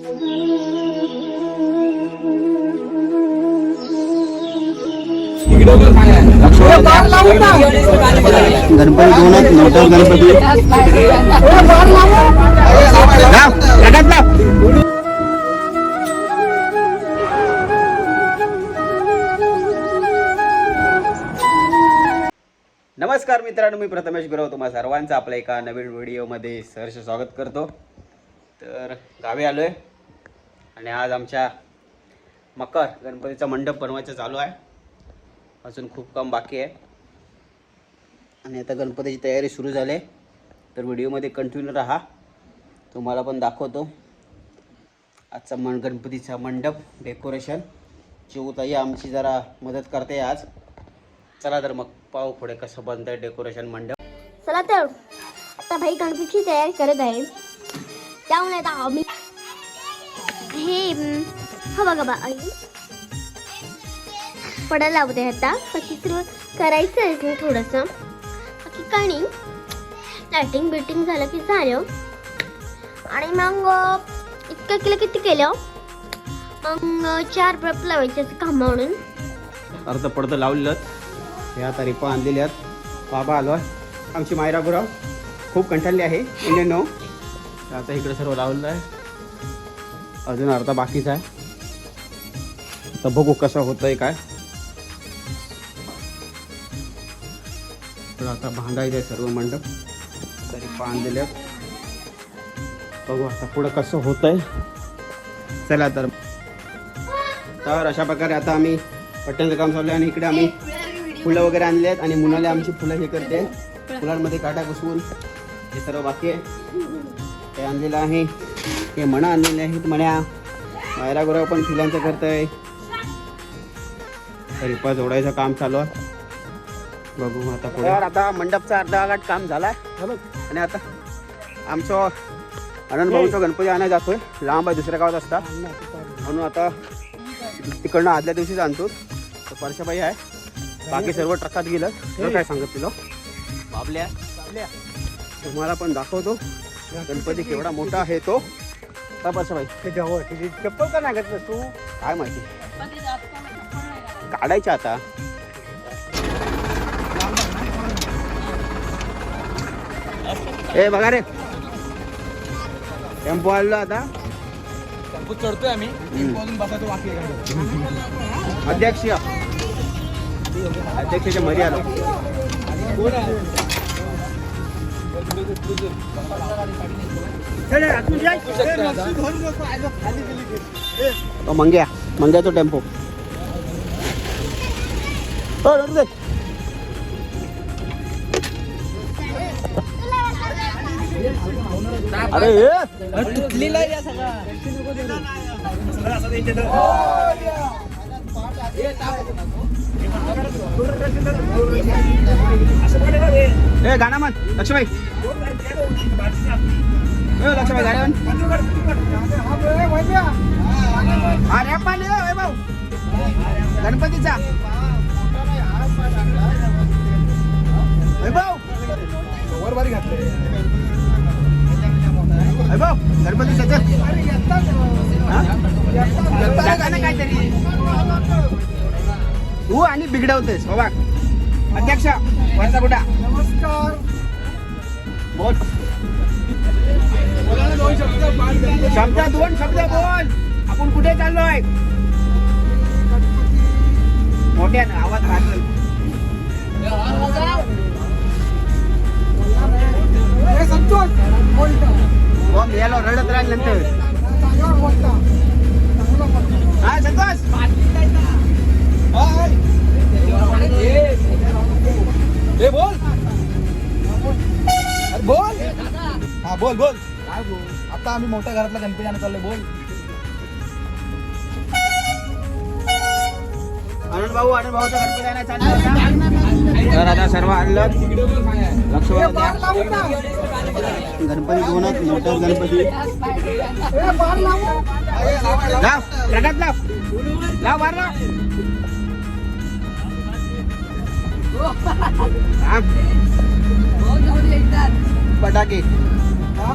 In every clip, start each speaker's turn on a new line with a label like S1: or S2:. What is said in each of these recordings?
S1: गणपती दोन आहेत मोठा गणपती नमस्कार मित्रांनो मी प्रथमेश गुरव तुम्हा सर्वांचं आपल्या एका नवीन व्हिडिओमध्ये सहर्ष स्वागत करतो. तर गावी आलोय. आणि आज आमच्या मकर गणपतीचा मंडप बनवायचं चालू आहे. अजून खूप काम बाकी आहे. आणि आता गणपतीची तयारी सुरू झाली आहे. तर व्हिडिओमध्ये कंटिन्यू राहा. तुम्हाला पण दाखवतो. आजचा मन गणपतीचा मंडप डेकोरेशन चिवताई आमची जरा मदत करते आज. चला तर मग पाहू पुढे कसं बनतंय डेकोरेशन मंडप.
S2: चला तर. आता भाई गणपतीची तयारी करत आहे. त्यामुळे आता आम्ही हे हम्म, हा बघा बा आई. पडायला लावते आता. बाकी करायचं आहे ना थोडंसं. बाकी काय नाही. लायटिंग बिटिंग झालं की झालं. आणि मग इतकं केलं किती केलं? मग चार बल्ब लावायचे असं काम म्हणून
S1: अर्ध पडदं लावलेलं. हे आता रिपा आणलेले आहेत. बाबा आलो आमची मायरा गुराव खूप कंटाळली आहे. इंडियन नो आता इकडे सर्व लावलेलं आहे. अजून अर्धा बाकीचा आहे. तर बघू कसं होतंय काय. तर आता भांडायचं आहे सर्व मंडप. तरी पान दिले बघू आता पुढं कसं होतंय. चला तर. तर अशा प्रकारे आता आम्ही पट्ट्यांचं काम चालू आहे आणि इकडे आम्ही फुलं वगैरे आणले आहेत आणि मुलाला आमची फुलं हे करते. फुलांमध्ये काटा घुसवून हे सर्व बाकी आहे. ते आणलेलं आहे. हे मणा आणलेले आहेत मण्या. मायरा गोराव पण फुलांचं करत आहे रिपा जोडायचं काम चालू आहे. बघू आता पुढे. आता मंडपचा अर्धा गाठ काम झाला आणि आता आमचं आनंद भाऊचा गणपती आणायला जातोय. लांब आहे दुसऱ्या गावात असतात म्हणून आता तिकडनं आदल्या दिवशीच आणतो. तर परशाबाई आहे. बाकी सर्व ट्रकात गेलं. तर काय सांगत तुला? बाबल्या. तुम्हाला पण दाखवतो. गणपती केवढा मोठा आहे तो. का परशाबाई
S3: चप्पल का नाही घातलं तू?
S1: काय माहिती? काढायच्या आता. ए बघा रे. टेम्पो आलो आता.
S3: टेम्पो चढतोय आम्ही. बसायचं बाकी आहे
S1: अध्यक्ष. अध्यक्षाच्या मध्ये आलो तो मंग्या मंग्याचा टेम्पो. हो. अरे
S3: तुटलेला या सगळा.
S1: ए गाणं म्हण लक्ष्मीबाई. ए हा रॅप मान भाऊ गणपतीचा
S3: वर बारी घातले
S1: गणपतीचा काहीतरी तू आणि बिघडवतेस बाबा अध्यक्ष वरचा कुठा
S3: नमस्कार
S1: बोल
S3: दोन शब्द
S1: शब्द. दोन शब्द बोल. आपण कुठे चाललोय? मोठ्यानं आवाज बॉम्ब यायला रडत राहील नंतर. हा संतोष.
S3: बोल बोल. हा बोल बोल. काय बोल? आता आम्ही मोठ्या घरातला गणपती आणत चाललोय बोल.
S1: आनंद भाऊ आनंद भाऊचा गणपती आणायला चाललो होता. तर आता सर्व आणलं. लक्ष गणपती दोन आहेत मोठा गणपती. लाव? रगात लाव लाव. बार लाव. हा.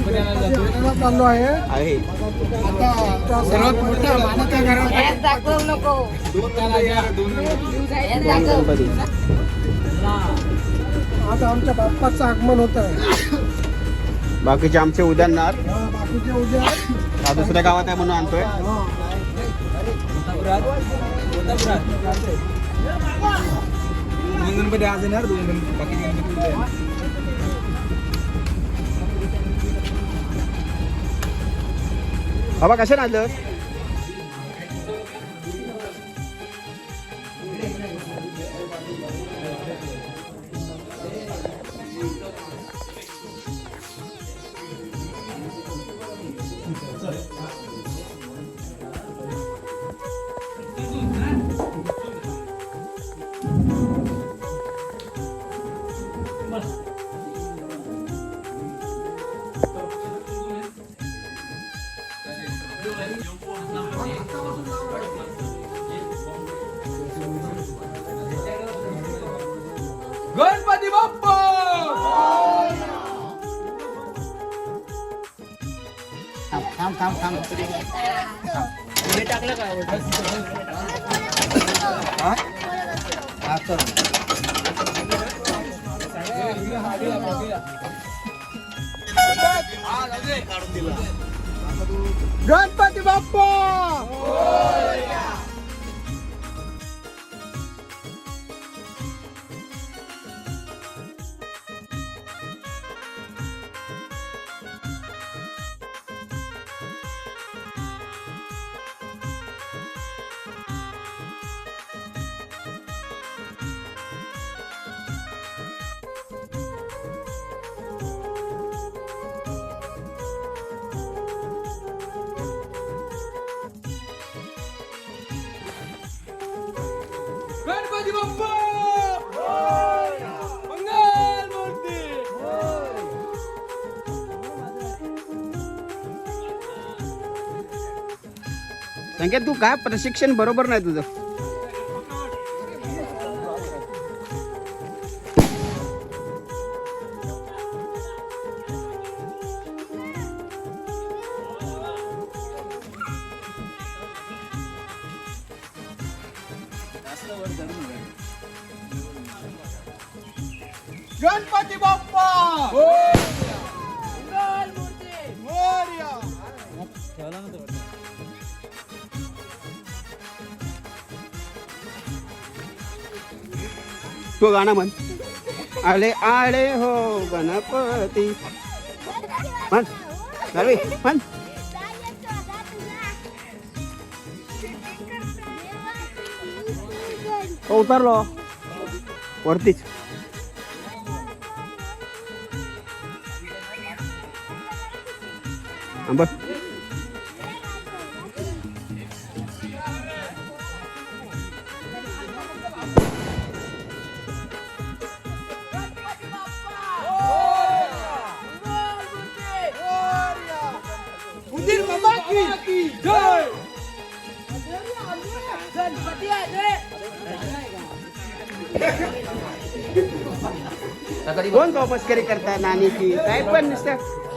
S3: चाललो आहे. आता सर्वात मोठा मामाच्या घरात आज आमच्या बाप्पाचं आगमन होत आहे
S1: बाकीचे आमचे उद्यानार
S3: बाकीचे उद्या
S1: हा दुसऱ्या गावात आहे म्हणून आणतोय.
S3: दोन गणपती आज येणार दोन गणपती बाकीचे गणपती
S1: बाबा कशा आलं
S3: गणपती बाप्पा!
S4: थांब थांब थांब
S3: हा चल. गणपती बाप्पा! गणपती बाप्पा मंगल मूर्ती
S1: संकेत तू काय प्रशिक्षण बरोबर नाही तुझं?
S3: गणपती बाप्पा! मोरया.
S1: तू गाणं म्हण. आले आले हो गणपती. म्हण. गावी म्हण. हो, उतरलो. वरतीच. हा, बस
S3: उंदीर बाबा की जय
S1: कोण तो मस्करी करता नानीची काय पण नुसतं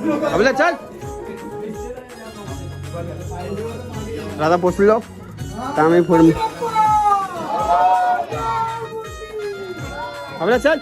S1: आपलं चल दादा पोचलो तर आम्ही पुढे आपलं चल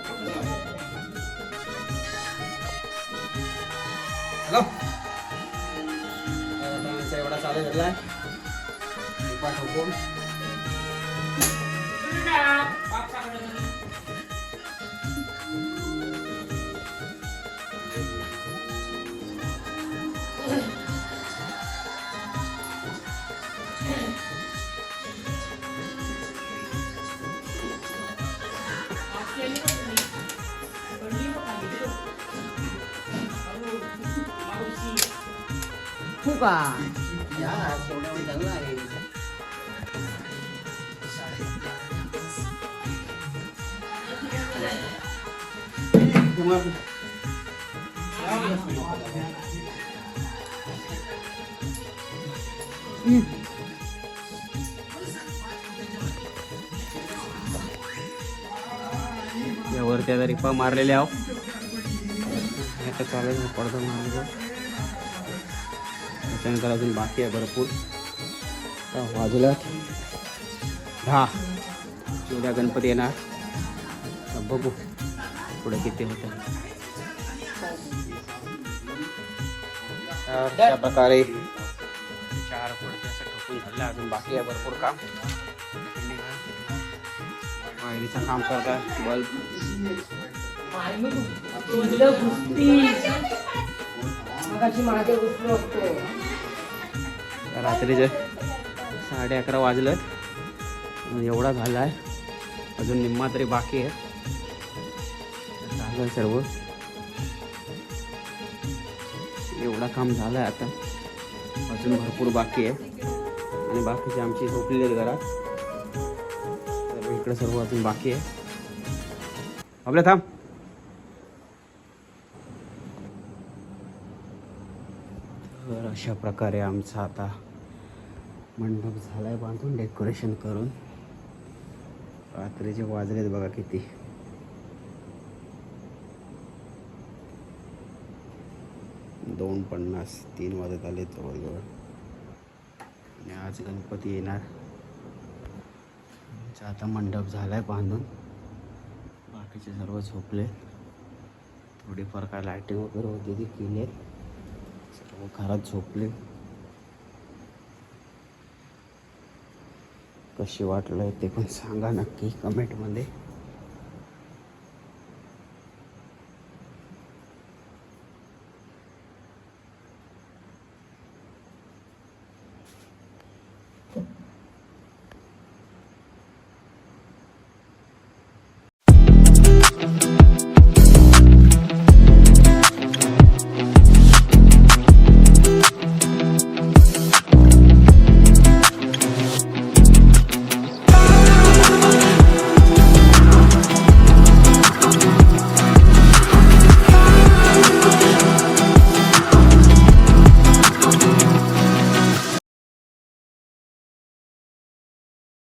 S4: का
S1: यावर त्या रिपा मारलेल्या आहो आता चालेल पडतो मारलं त्याच्यानंतर अजून बाकी आहे भरपूर. वाजलं. दहा उद्या गणपती येणार. बघू पुढे किती होतं. अशा प्रकारे चार पुढचे असं ठोकून झालं अजून बाकी आहे भरपूर काम. वायरीचं काम करतात. बल्ब रात्रीचे साडे अकरा वाजलं एवढा झाला आहे अजून निम्मा तरी बाकी आहे. झालं सर्व. एवढा काम झालं आहे आता. अजून भरपूर बाकी आहे. आणि बाकीचे आमची झोपलेली आहेत घरात. तर सर्व अजून बाकी आहे. आपल्या थांब. अशा प्रकारे आमचा आता मंडप झाला आहे बांधून डेकोरेशन करून. रात्रीचे वाजलेत बघा किती. दोन पन्नास तीन वाजत आले जवळजवळ. आणि आज गणपती येणार. आता मंडप झाला आहे बांधून. बाकीचे सर्व झोपले. थोडीफार काय लायटिंग वगैरे होती ती केली आहे घरात झोपले. कशी वाटलं ते पण सांगा नक्की कमेंटमध्ये.